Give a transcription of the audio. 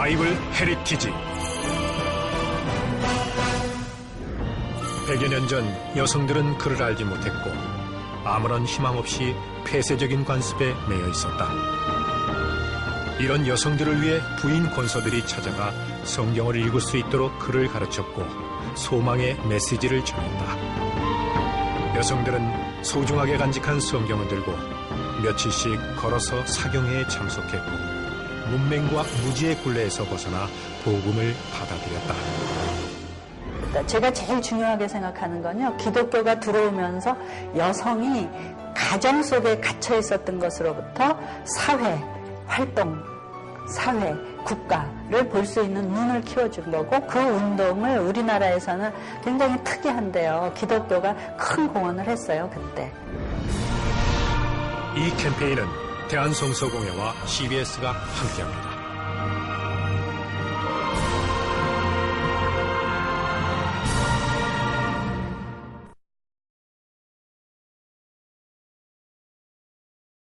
바이블 헤리티지 100여 년 전 여성들은 그를 알지 못했고 아무런 희망 없이 폐쇄적인 관습에 매여 있었다. 이런 여성들을 위해 부인 권서들이 찾아가 성경을 읽을 수 있도록 글을 가르쳤고 소망의 메시지를 전했다. 여성들은 소중하게 간직한 성경을 들고 며칠씩 걸어서 사경회에 참석했고 문맹과 무지의 굴레에서 벗어나 복음을 받아들였다. 그러니까 제가 제일 중요하게 생각하는 건요. 기독교가 들어오면서 여성이 가정 속에 갇혀 있었던 것으로부터 사회, 활동, 사회, 국가를 볼 수 있는 눈을 키워준 거고 그 운동을 우리나라에서는 굉장히 특이한데요. 기독교가 큰 공헌을 했어요, 그때. 이 캠페인은 대한성서공회와 CBS가 함께합니다.